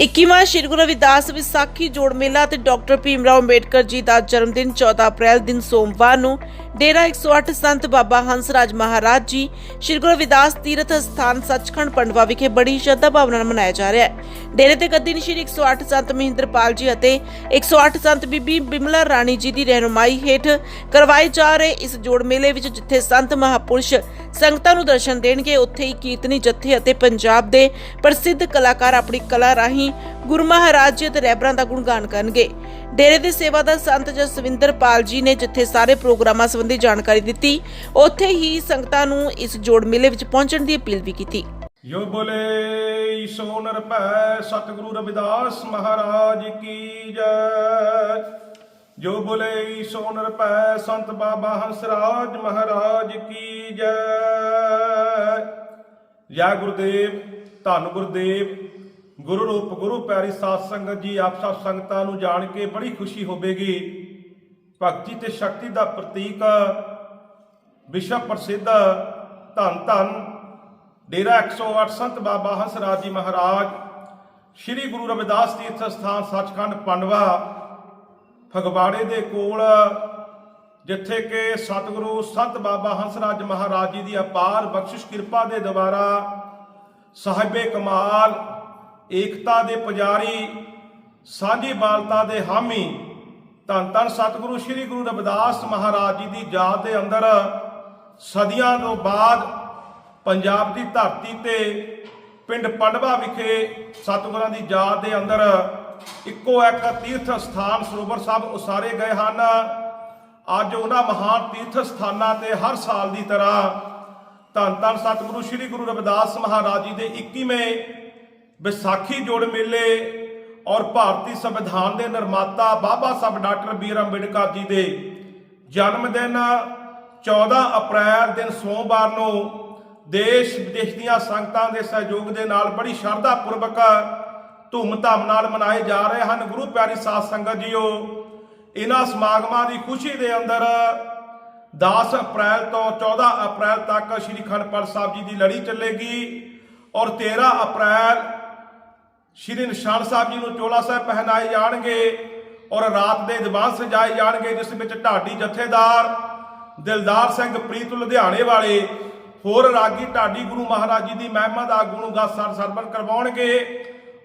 21ਵਾਂ ਸ਼੍ਰੀ ਗੁਰੂ ਰਵਿਦਾਸ ਵਿਸਾਖੀ ਜੋੜ ਮੇਲਾ ਤੇ ਡਾਕਟਰ ਭੀਮਰਾਓ ਅੰਬੇਡਕਰ ਜੀ ਦਾ ਜਨਮ ਦਿਨ 14 ਅਪ੍ਰੈਲ ਦਿਨ ਸੋਮਵਾਰ ਨੂੰ ਡੇਰਾ 108 ਸੰਤ ਬਾਬਾ ਹੰਸਰਾਜ ਮਹਾਰਾਜ ਜੀ, ਸ਼੍ਰੀ ਗੁਰੂ ਰਵਿਦਾਸ ਤੀਰਥ ਸਥਾਨ ਸੱਚਖੰਡ ਪੰਡਵਾ ਵਿਖੇ ਬੜੀ ਸ਼ਰਧਾ ਭਾਵਨਾ ਨਾਲ ਮਨਾਇਆ ਜਾ ਰਿਹਾ ਹੈ। ਡੇਰੇ ਤੇ ਗੱਦੀ ਸ਼੍ਰੀ 108 ਸੰਤ ਮਹਿੰਦਰਪਾਲ ਜੀ ਅਤੇ 108 ਸੰਤ ਬੀਬੀ ਬਿਮਲਾ ਰਾਣੀ ਜੀ ਦੀ ਰਹਿਨੁਮਾਈ ਹੇਠ ਕਰਵਾਏ ਜਾ ਰਹੇ ਇਸ ਜੋੜ ਮੇਲੇ ਵਿੱਚ ਜਿੱਥੇ ਸੰਤ ਮਹਾਪੁਰਸ਼ ਸੰਗਤਾਂ ਨੂੰ ਦਰਸ਼ਨ ਦੇਣਗੇ। ਉੱਥੇ ਹੀ ਕੀਰਤਨੀ ਜਥੇ ਅਤੇ ਪੰਜਾਬ ਦੇ ਪ੍ਰਸਿੱਧ ਕਲਾਕਾਰ ਆਪਣੀ ਕਲਾ ਰਾਹੀਂ ਗੁਰੂ ਮਹਾਰਾਜ ਜੀ ਅਤੇ ਰਹਿਬਰਾਂ ਦਾ ਗੁਣਗਾਨ ਕਰਨਗੇ। ਡੇਰੇ ਦੇ ਸੇਵਾਦਾਰ ਸੰਤ ਜਸਵਿੰਦਰ ਪਾਲ ਜੀ ਨੇ ਜਿੱਥੇ ਸਾਰੇ ਪ੍ਰੋਗਰਾਮਾਂ ਸੰਬੰਧੀ ਜਾਣਕਾਰੀ ਦਿੱਤੀ, ਉੱਥੇ ਹੀ ਸੰਗਤਾਂ ਨੂੰ ਇਸ ਜੋੜ ਮੇਲੇ ਵਿੱਚ ਪਹੁੰਚਣ ਦੀ ਅਪੀਲ ਵੀ ਕੀਤੀ। ਜੋ ਬੋਲੇ ਸੋ ਨਰਭੈ, ਸਤਿਗੁਰੂ ਰਵਿਦਾਸ ਮਹਾਰਾਜ ਕੀ ਜੈ। ਜੋ ਬੋਲੇ ਸੋ ਨਰਭੈ ਸੰਤ ਬਾਬਾ ਹੰਸਰਾਜ ਮਹਾਰਾਜ ਕੀ ਜੈ। ਜੈ ਗੁਰਦੇਵ, ਧੰਨ ਗੁਰਦੇਵ, ਗੁਰੂ ਰੂਪ, ਗੁਰੂ ਪਿਆਰੀ ਸਾਧ ਸੰਗਤ ਜੀ, ਆਪ ਸਭ ਸੰਗਤਾਂ ਨੂੰ ਜਾਣ ਕੇ ਬੜੀ ਖੁਸ਼ੀ ਹੋਵੇਗੀ। ਭਗਤੀ ਤੇ ਸ਼ਕਤੀ ਦਾ ਪ੍ਰਤੀਕ, ਵਿਸ਼ਵ ਪ੍ਰਸਿੱਧ, ਧੰਨ ਧੰਨ, ਡੇਰਾ 108 ਸੰਤ ਬਾਬਾ ਹੰਸਰਾਜ ਜੀ ਮਹਾਰਾਜ, ਸ੍ਰੀ ਗੁਰੂ ਰਵਿਦਾਸ ਤੀਰਥ ਸਥਾਨ ਸੱਚਖੰਡ ਪੰਡਵਾ ਫਗਵਾੜੇ ਦੇ ਕੋਲ, ਜਿੱਥੇ ਕਿ ਸਤਿਗੁਰੂ ਸੰਤ ਬਾਬਾ ਹੰਸਰਾਜ ਮਹਾਰਾਜ ਜੀ ਦੀ ਅਪਾਰ ਬਖਸ਼ਿਸ਼ ਕਿਰਪਾ ਦੇ ਦੁਆਰਾ ਸਾਹਿਬੇ ਕਮਾਲ, ਏਕਤਾ ਦੇ ਪੁਜਾਰੀ, ਸਾਂਝੀ ਬਾਲਤਾ ਦੇ ਹਾਮੀ, ਧੰਨ ਧੰਨ ਸਤਿਗੁਰੂ ਸ੍ਰੀ ਗੁਰੂ ਰਵਿਦਾਸ ਮਹਾਰਾਜ ਜੀ ਦੀ ਯਾਦ ਦੇ ਅੰਦਰ ਸਦੀਆਂ ਤੋਂ ਬਾਅਦ ਪੰਜਾਬ ਦੀ ਧਰਤੀ ਤੇ ਪਿੰਡ ਪੰਡਵਾ ਵਿਖੇ ਸਤਿਗੁਰਾਂ ਦੀ ਯਾਦ ਦੇ ਅੰਦਰ ਇੱਕੋ ਇੱਕ ਤੀਰਥ ਸਥਾਨ ਸਰੋਵਰ ਸਾਹਿਬ ਉਸਾਰੇ ਗਏ ਹਨ। ਅੱਜ ਉਹਨਾਂ ਮਹਾਨ ਤੀਰਥ ਸਥਾਨਾਂ ਤੇ ਹਰ ਸਾਲ ਦੀ ਤਰ੍ਹਾਂ ਧੰਨ ਧੰਨ ਸਤਿਗੁਰੂ ਸ੍ਰੀ ਗੁਰੂ ਰਵਿਦਾਸ ਮਹਾਰਾਜ ਜੀ ਦੇ 21ਵੇਂ ਵਿਸਾਖੀ ਜੋੜ ਮੇਲੇ ਔਰ ਭਾਰਤੀ ਸੰਵਿਧਾਨ ਦੇ ਨਿਰਮਾਤਾ ਬਾਬਾ ਸਾਹਿਬ ਡਾਕਟਰ ਬੀਰ ਅੰਬੇਡਕਰ ਜੀ ਦੇ ਜਨਮ ਦਿਨ 14 ਅਪ੍ਰੈਲ ਦਿਨ ਸੋਮਵਾਰ ਨੂੰ ਦੇਸ਼ ਵਿਦੇਸ਼ ਦੀਆਂ ਸੰਗਤਾਂ ਦੇ ਸਹਿਯੋਗ ਦੇ ਨਾਲ ਬੜੀ ਸ਼ਰਧਾ ਪੂਰਵਕ ਧੂਮ-ਧਾਮ ਨਾਲ ਮਨਾਏ ਜਾ ਰਹੇ ਹਨ। ਗੁਰੂ ਪਿਆਰੀ ਸਾਧ ਸੰਗਤ ਜੀਓ, ਇਹਨਾਂ ਸਮਾਗਮਾਂ ਦੀ ਖੁਸ਼ੀ ਦੇ ਅੰਦਰ 10 ਅਪ੍ਰੈਲ ਤੋਂ 14 ਅਪ੍ਰੈਲ ਤੱਕ ਸ੍ਰੀ ਖੰਡਪੜ ਸਾਹਿਬ ਜੀ ਦੀ ਲੜੀ ਚੱਲੇਗੀ ਔਰ 13 ਅਪ੍ਰੈਲ ਸ਼੍ਰੀ ਨਿਸ਼ਾਨ ਸਾਹਿਬ ਜੀ ਨੂੰ ਚੋਲਾ ਸਾਹਿਬ ਪਹਿਨਾਏ ਜਾਣਗੇ ਔਰ ਰਾਤ ਦੇ ਦੀਵਾਨ ਸਜਾਏ ਜਾਣਗੇ, ਜਿਸ ਵਿੱਚ ਢਾਡੀ ਜਥੇਦਾਰ ਦਿਲਦਾਰ ਸਿੰਘ ਪ੍ਰੀਤ ਲੁਧਿਆਣੇ ਵਾਲੇ, ਹੋਰ ਰਾਗੀ ਢਾਡੀ ਗੁਰੂ ਮਹਾਰਾਜ ਜੀ ਦੀ ਮਹਿਮਾ ਦਾ ਗੁਣ ਗਾ ਸਰ ਸਰਬਨ ਕਰਵਾਉਣਗੇ।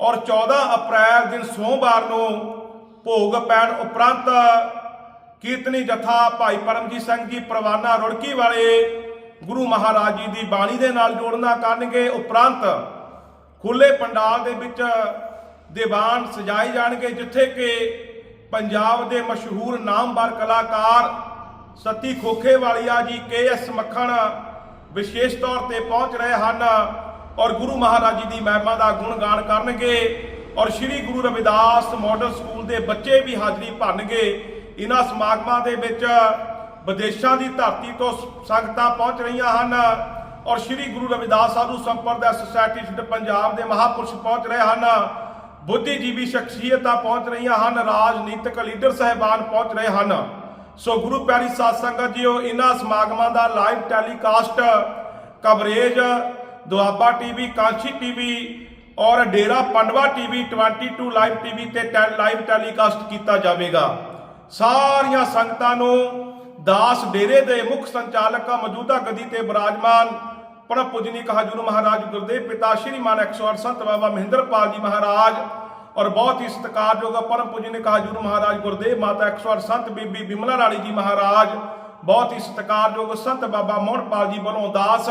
ਔਰ 14 ਅਪ੍ਰੈਲ ਦਿਨ ਸੋਮਵਾਰ ਨੂੰ ਭੋਗ ਪੈਣ ਉਪਰੰਤ ਕੀਰਤਨੀ ਜਥਾ ਭਾਈ ਪਰਮਜੀਤ ਸਿੰਘ ਜੀ, ਪ੍ਰਵਾਨਾ ਰੁੜਕੀ ਵਾਲੇ ਗੁਰੂ ਮਹਾਰਾਜ ਜੀ ਦੀ ਬਾਣੀ ਦੇ ਨਾਲ ਜੋੜਨਾ ਕਰਨਗੇ। ਉਪਰੰਤ ਖੁੱਲੇ ਪੰਡਾਲ ਦੇ ਵਿੱਚ ਦੀਵਾਨ ਸਜਾਏ ਜਾਣਗੇ, ਜਿੱਥੇ ਕਿ ਪੰਜਾਬ ਦੇ ਮਸ਼ਹੂਰ ਨਾਮਵਰ ਕਲਾਕਾਰ ਸਤੀ ਖੋਖੇ ਵਾਲੀਆ ਜੀ, ਕੇ ਐਸ ਮੱਖਣ ਵਿਸ਼ੇਸ਼ ਤੌਰ ਤੇ ਪਹੁੰਚ ਰਹੇ ਹਨ। ਔਰ ਗੁਰੂ ਮਹਾਰਾਜ ਜੀ ਦੀ ਮਹਿਮਾ ਦਾ ਗੁਣਗਾਨ ਕਰਨਗੇ ਔਰ ਸ੍ਰੀ ਗੁਰੂ ਰਵਿਦਾਸ ਮਾਡਲ ਸਕੂਲ ਦੇ ਬੱਚੇ ਵੀ ਹਾਜ਼ਰੀ ਭਰਨਗੇ। ਇਹਨਾਂ ਸਮਾਗਮਾਂ ਦੇ ਵਿੱਚ ਵਿਦੇਸ਼ਾਂ ਦੀ ਧਰਤੀ ਤੋਂ ਸੰਗਤਾਂ ਪਹੁੰਚ ਰਹੀਆਂ ਹਨ ਔਰ ਸ੍ਰੀ ਗੁਰੂ ਰਵਿਦਾਸ ਸਾਧੂ ਸੰਪਰਦਾ ਸੁਸਾਇਟੀ ਸਿੱਧ ਪੰਜਾਬ ਦੇ ਮਹਾਪੁਰਸ਼ ਪਹੁੰਚ ਰਹੇ ਹਨ। ਬੁੱਧੀਜੀਵੀ ਸ਼ਖਸੀਅਤਾਂ ਪਹੁੰਚ ਰਹੀਆਂ ਹਨ, ਰਾਜਨੀਤਿਕ ਲੀਡਰ ਸਹਿਬਾਨ ਪਹੁੰਚ ਰਹੇ ਹਨ। ਸੋ ਗੁਰੂ ਪਿਆਰੀ ਸਾਧ ਸੰਗਤ ਜੀਓ ਇਹਨਾਂ ਸਮਾਗਮਾਂ ਦਾ live telecast coverage Doaba TV Kanchi TV ਔਰ Dera Pandwa TV 22 live TV ਤੇ ਲਾਈਵ ਟੈਲੀਕਾਸਟ ਕੀਤਾ ਜਾਵੇਗਾ। ਸਾਰੀਆਂ ਸੰਗਤਾਂ ਨੂੰ ਦਾਸ ਡੇਰੇ ਦੇ ਮੁੱਖ ਸੰਚਾਲਕ ਮੌਜੂਦਾ ਗਦੀ ਤੇ ਬਿਰਾਜਮਾਨ ਪਰਮ ਪੂਜਨੀਕ ਹਜੂਰ ਮਹਾਰਾਜ, ਗੁਰਦੇਵ ਪਿਤਾ ਸ਼੍ਰੀ ਮਾਨ 108 ਸੰਤ ਬਾਬਾ ਮਹਿੰਦਰਪਾਲ ਜੀ ਮਹਾਰਾਜ ਔਰ ਬਹੁਤ ਹੀ ਸਤਿਕਾਰਯੋਗ ਪਰਮ ਪੂਜਨੀਕ ਹਜੂਰ ਮਹਾਰਾਜ, ਗੁਰਦੇਵ ਮਾਤਾ 108 ਸੰਤ ਬੀਬੀ ਬਿਮਲਾ ਰਾਣੀ ਜੀ ਮਹਾਰਾਜ, ਬਹੁਤ ਹੀ ਸਤਿਕਾਰਯੋਗ ਸੰਤ ਬਾਬਾ ਮੋਹਨਪਾਲ ਜੀ ਵੱਲੋਂ ਦਾਸ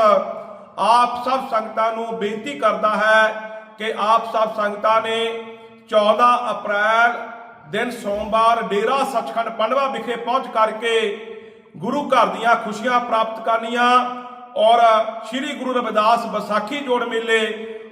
ਆਪ ਸਭ ਸੰਗਤਾਂ ਨੂੰ ਬੇਨਤੀ ਕਰਦਾ ਹੈ ਕਿ ਆਪ ਸਭ ਸੰਗਤਾਂ ਨੇ 14 ਅਪ੍ਰੈਲ ਦਿਨ ਸੋਮਵਾਰ ਡੇਰਾ ਸੱਚਖੰਡ ਪੰਡਵਾ ਵਿਖੇ ਪਹੁੰਚ ਕਰਕੇ ਗੁਰੂ ਘਰ ਦੀਆਂ ਖੁਸ਼ੀਆਂ ਪ੍ਰਾਪਤ ਕਰਨੀਆਂ ਔਰ ਸ੍ਰੀ ਗੁਰੂ ਰਵਿਦਾਸ ਵਿਸਾਖੀ ਜੋੜ ਮੇਲੇ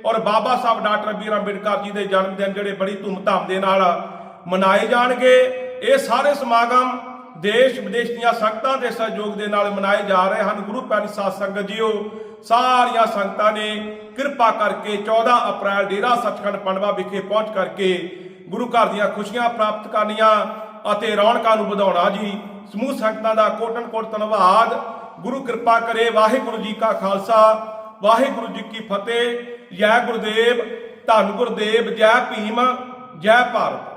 ਔਰ ਬਾਬਾ ਸਾਹਿਬ ਡਾਕਟਰ ਬੀਰ ਅੰਬੇਡਕਰ ਜੀ ਦੇ ਜਨਮ ਦਿਨ ਜਿਹੜੇ ਬੜੀ ਧੂਮਧਾਮ ਦੇ ਨਾਲ ਮਨਾਏ ਜਾਣਗੇ। ਇਹ ਸਾਰੇ ਸਮਾਗਮ ਦੇਸ਼ ਵਿਦੇਸ਼ ਦੀਆਂ ਸੰਗਤਾਂ ਦੇ ਸਹਿਯੋਗ ਦੇ ਨਾਲ ਮਨਾਏ ਜਾ ਰਹੇ ਹਨ। ਗੁਰੂ ਪਿਆਰੀ ਸਾਧ ਸੰਗਤ ਜੀਓ, ਸਾਰੀਆਂ ਸੰਗਤਾਂ ਨੇ ਕਿਰਪਾ ਕਰਕੇ 14 ਅਪ੍ਰੈਲ ਡੇਰਾ ਸੱਚਖੰਡ ਪੰਡਵਾ ਵਿਖੇ ਪਹੁੰਚ ਕਰਕੇ ਗੁਰੂ ਘਰ ਦੀਆਂ ਖੁਸ਼ੀਆਂ ਪ੍ਰਾਪਤ ਕਰਨੀਆਂ ਅਤੇ ਰੌਣਕਾਂ ਨੂੰ ਵਧਾਉਣਾ ਜੀ। ਸਮੂਹ ਸੰਗਤਾਂ ਦਾ ਕੋਟਨ ਕੋਟ ਧੰਨਵਾਦ। ਗੁਰੂ ਕਿਰਪਾ ਕਰੇ। ਵਾਹਿਗੁਰੂ ਜੀ ਕਾ ਖਾਲਸਾ। ਵਾਹਿਗੁਰੂ ਜੀ ਕੀ ਫਤਿਹ। ਜੈ ਗੁਰਦੇਵ। ਧੰਨ ਗੁਰਦੇਵ। ਜੈ ਭੀਮ। ਜੈ ਭਾਰਤ।